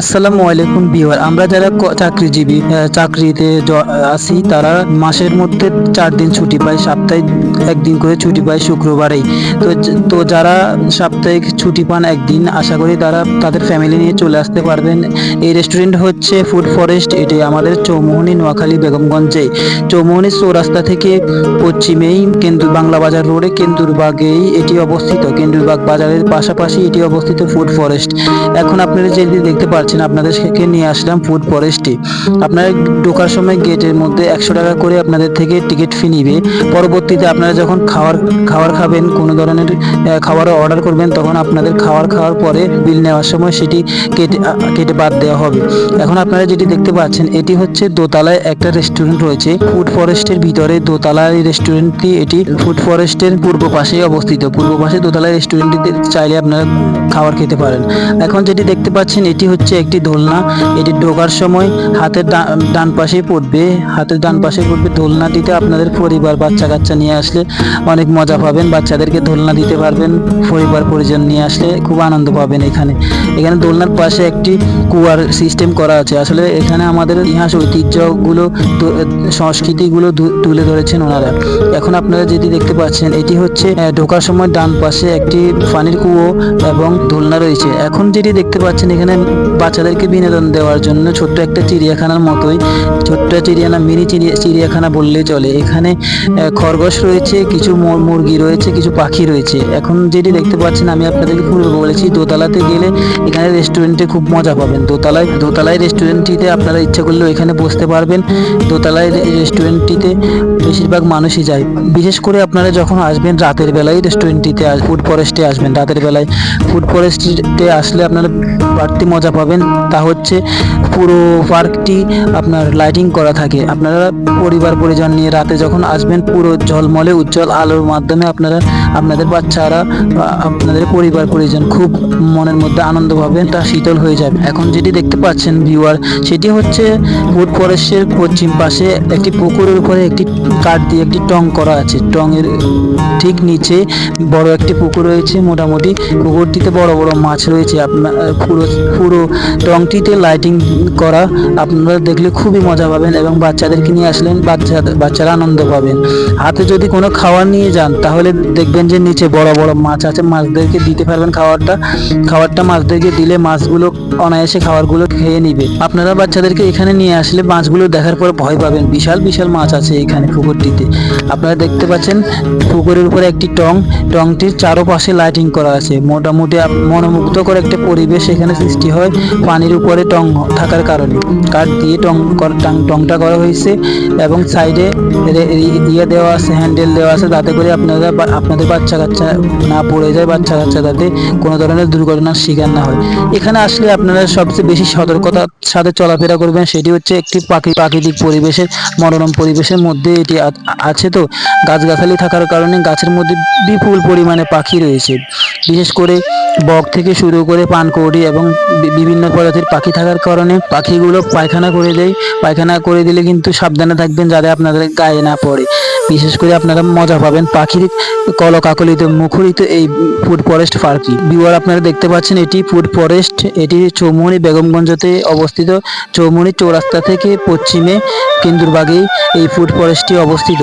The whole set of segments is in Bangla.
আসসালামু আলাইকুম বিওয়ার আমরা যারা চাকরিজীবী চাকরিতে আছি, তারা মাসের মধ্যে চার দিন ছুটি পায় সপ্তাহে একদিন করে ছুটি পায় শুক্রবারেই। তো তো যারা সাপ্তাহিক ছুটি পান একদিন, আশা করি তারা তাদের ফ্যামিলি নিয়ে চলে আসতে পারবেন। এই রেস্টুরেন্ট হচ্ছে ফুড ফরেস্ট এটি আমাদের চৌমোহনী নোয়াখালী বেগমগঞ্জে। চৌমোহনী চৌরাস্তা থেকে পশ্চিমেই কেন্দু বাংলা বাজার রোডে কেন্দুরবাগেই এটি অবস্থিত। কেন্দুরবাগ বাজারের পাশাপাশি এটি অবস্থিত ফুড ফরেস্ট এখন আপনারা যেটি দেখতে পাচ্ছেন আপনাদেরকে নিয়ে আসলাম ফুড ফরেস্টে আপনারা ঢোকার সময় গেটের মধ্যে একশো টাকা করে আপনাদের থেকে টিকিট ফি নিবে। পরবর্তীতে আপনারা যখন খাওয়ার খাবার খাবেন, কোনো ধরনের খাবার অর্ডার করবেন, তখন আপনাদের খাবার খাওয়ার পরে বিল নেওয়ার সময় সেটি কেটে কেটে বাদ দেওয়া হবে। এখন আপনারা যেটি দেখতে পাচ্ছেন, এটি হচ্ছে দোতলায় একটা রেস্টুরেন্ট রয়েছে। ফুড ফরেস্টের ভিতরে দোতলায় রেস্টুরেন্টটি এটি ফুড ফরেস্টের পূর্ব পাশেই অবস্থিত। পূর্ব পাশে দোতলায় রেস্টুরেন্টটিতে চাইলে আপনারা খাবার খেতে পারেন। এখন যেটি দেখতে পাচ্ছেন, এটি হচ্ছে একটি দোলনা, এটি ঢোকার সময় হাতের ডান পাশে পড়বে। হাতের ডান পাশে পড়বে দোলনা দিতে আপনাদের পরিবার বাচ্চা কাচ্চা নিয়ে আসলে অনেক মজা পাবেন, বাচ্চাদেরকে দোলনা দিতে পারবেন, পরিবার, পরিজন নিয়ে আসলে খুব আনন্দ পাবেন এখানে। এখানে দোলনার পাশে একটি কুয়ার সিস্টেম করা আছে। আসলে এখানে আমাদের ইতিহাস, ঐতিহ্যগুলো সংস্কৃতিগুলো তুলে ধরেছেন ওনারা। এখন আপনারা যেটি দেখতে পাচ্ছেন, এটি হচ্ছে ঢোকার সময় ডান পাশে একটি পানির কুয়ো এবং দোলনা রয়েছে। এখন যেটি দেখতে পাচ্ছেন, এখানে বাচ্চাদেরকে বিনোদন দেওয়ার জন্য ছোট্ট একটা চিড়িয়াখানার মতোই, ছোট্ট চিড়িয়ানা, মিনি চিড়িয়া চিড়িয়াখানা বললেই চলে। এখানে খরগোশ রয়েছে, কিছু মুরগি রয়েছে, কিছু পাখি রয়েছে। এখন যেটি দেখতে পাচ্ছেন, আমি আপনাদেরকে পূর্বে বলেছি, দোতলাতে গেলে এখানে রেস্টুরেন্টে খুব মজা পাবেন। দোতলায় দোতলায় রেস্টুরেন্টটিতে আপনারা ইচ্ছা করলেও এখানে বসতে পারবেন। দোতলায় রেস্টুরেন্টটিতে বেশিরভাগ মানুষই যায়। বিশেষ করে আপনারা যখন আসবেন রাতের বেলায় রেস্টুরেন্টটিতে ফুড ফরেস্টে আসবেন। রাতের বেলায় ফুড ফরেস্টে আসলে আপনারা বাড়তি মজা পাবেন। তা হচ্ছে পুরো পার্কটি আপনার লাইটিং করা থাকে। আপনারা পরিবার পরিজন নিয়ে রাতে যখন আসবেন, পুরো ঝলমলে উজ্জ্বল আলোর মাধ্যমে আপনারা, আপনাদের বাচ্চারা আপনাদের পরিবার পরিজন খুব মনের মধ্যে আনন্দ পাবেন, তা শীতল হয়ে যাবে। এখন যেটি দেখতে পাচ্ছেন ভিউয়ার সেটি হচ্ছে ফুড ফরেস্টের পশ্চিম পাশে একটি পুকুরের উপরে একটি কাঠ দিয়ে একটি টং করা আছে। টঙের ঠিক নিচে বড় একটি পুকুর রয়েছে, মোটামুটি পুকুরটিতে বড় বড় মাছ রয়েছে। আপনার পুরো পুরো টংটিতে লাইটিং করা আপনারা দেখলে খুবই মজা পাবেন এবং বাচ্চাদেরকে নিয়ে আসলেন বাচ্চা বাচ্চারা আনন্দ পাবেন। হাতে যদি কোনো খাবার নিয়ে যান, তাহলে দেখবেন যে নিচে বড় বড় মাছ আছে, মাছদেরকে দিতে পারবেন খাবারটা খাবারটা মাছদেরকে দিলে মাছগুলো অনায়াসে খাবারগুলো খেয়ে নিবে। আপনারা বাচ্চাদেরকে এখানে নিয়ে আসলে মাছগুলো দেখার পর ভয় পাবেন। বিশাল বিশাল মাছ আছে এখানে পুকুরটিতে। আপনারা দেখতে পাচ্ছেন পুকুরের উপরে একটি টং। টংটির চারোপাশে লাইটিং করা আছে। মোটামুটি মনোমুগ্ধকর একটা পরিবেশ এখানে সৃষ্টি হয়। পানির উপরে টং থাকার কারণে। কাঠ দিয়ে টং টংটা করা হয়েছে এবং সাইডে ইয়ে দেওয়া আছে, হ্যান্ডেল দেওয়া আছে যাতে করে আপনারা আপনাদের বাচ্চা কাচ্চা না পড়ে যায় বাচ্চা কাচ্চা যাতে কোনো ধরনের দুর্ঘটনার শিকার না হয়। এখানে আসলে আপনারা সবচেয়ে বেশি সতর্কতার সাথে চলাফেরা করবেন সেটি হচ্ছে একটি পাখি, প্রাকৃতিক পরিবেশের, মনোরম পরিবেশের মধ্যে এটি আছে তো। গাছগাছালি থাকার কারণে গাছের মধ্যে বিপুল পরিমাণে পাখি রয়েছে। বিশেষ করে বক থেকে শুরু করে পানকৌড়ি এবং বি- বিভিন্ন প্রজাতির পাখি থাকার কারণে পাখিগুলো পায়খানা করে দেয়। পায়খানা করে দিলে কিন্তু সাবধানে থাকবেন যাতে আপনাদের গায়ে না পড়ে। বিশেষ করে আপনারা মজা পাবেন পাখির কলকাকলিত, মুখরিত এই ফুড ফরেস্ট পার্কটি। বিওয়ার আপনারা দেখতে পাচ্ছেন এটি ফুড ফরেস্ট। এটি চৌমুহনী বেগমগঞ্জতে অবস্থিত। চৌমুহনী চৌরাস্তা থেকে পশ্চিমে কেন্দুরবাগেই এই ফুড ফরেস্টটি অবস্থিত।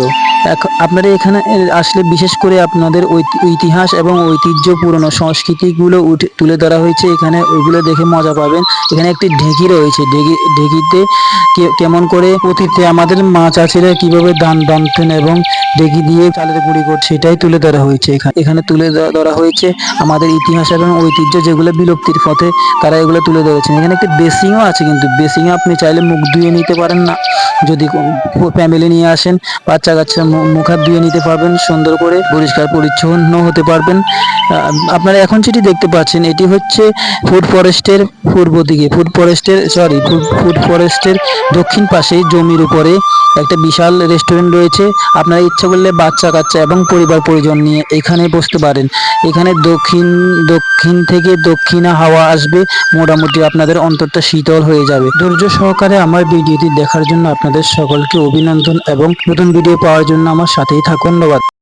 আপনারা এখানে আসলে বিশেষ করে আপনাদের ইতিহাস এবং ঐতিহ্য পুরনো সংস্কৃতিগুলো উঠে, তুলে ধরা হয়েছে। এখানে ওইগুলো দেখে মজা পাবেন। এখানে একটি ঢেকি রয়েছে। ঢেকি, ঢেকিতে কেমন করে অতীতে আমাদের মা চাচিরা কীভাবে ধান বানতেন এবং ঢেকি দিয়ে চালের গুঁড়ি করছে সেটাই তুলে ধরা হয়েছে এখানে এখানে তুলে ধরা হয়েছে আমাদের ইতিহাস এবং ঐতিহ্য যেগুলো বিলুপ্তির পথে তারা এগুলো তুলে ধরেছেন। এখানে একটি বেসিংও আছে কিন্তু বেসিংয়ে আপনি চাইলে মুখ ধুয়ে নিতে পারেন না। যদি ফ্যামিলি নিয়ে আসেন বাচ্চা কাচ্চা মু- মুখ হাত ধুয়ে নিতে পারবেন, সুন্দর করে পরিষ্কার পরিচ্ছন্ন হতে পারবেন। আপনারা এখন যেটি দেখতে পাচ্ছেন, এটি হচ্ছে ফুড ফরেস্টের পূর্ব দিকে। ফুড ফরেস্টের সরি ফুড ফরেস্টের দক্ষিণ পাশে জমির উপরে একটা বিশাল রেস্টুরেন্ট রয়েছে। আপনারা ইচ্ছা করলে বাচ্চা কাচ্চা এবং পরিবার পরিজন নিয়ে এখানে বসতে পারেন। এখানে দক্ষিণ দক্ষিণ থেকে দক্ষিণা হাওয়া আসবে। মোটামুটি আপনাদের অন্তরটা শীতল হয়ে যাবে। ধৈর্য সহকারে আমার ভিডিওটি দেখার জন্য আপনাদের সকলকে অভিনন্দন এবং নতুন ভিডিও পাওয়ার জন্য আমার সাথেই থাকুন। ধন্যবাদ।